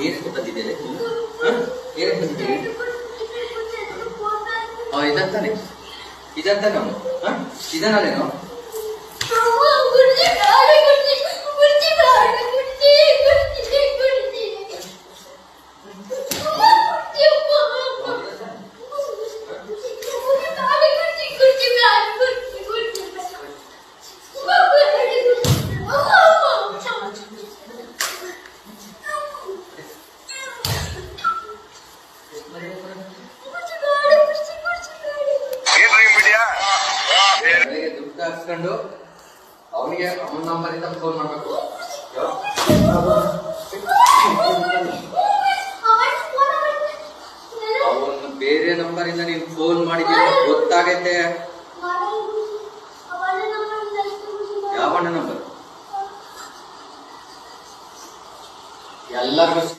ಏನಕ್ಕೆ ಬಂದಿದ್ದೇನೆ ಏನಕ್ಕೆ ಬಂದಿದ್ದೇನೆ ಆ, ಇದಂತಾನೆ ಇದಂತಾನೆ ಅವನು ಹ? ಇದನ್ನಲ್ಲೇನೋ ಹಾಕ್ಸ್ಕೊಂಡು ಅವನಿಗೆ ಅವನ ಇಂದ ಫೋನ್ ಮಾಡ್ಬೇಕು. ಅವನು ಬೇರೆ ನಂಬರಿಂದ ನೀನು ಫೋನ್ ಮಾಡಿದ್ರೆ ಗೊತ್ತಾಗೈತೆ. ಯಾವ ನಂಬರ್ ಎಲ್ಲರಿಗೂ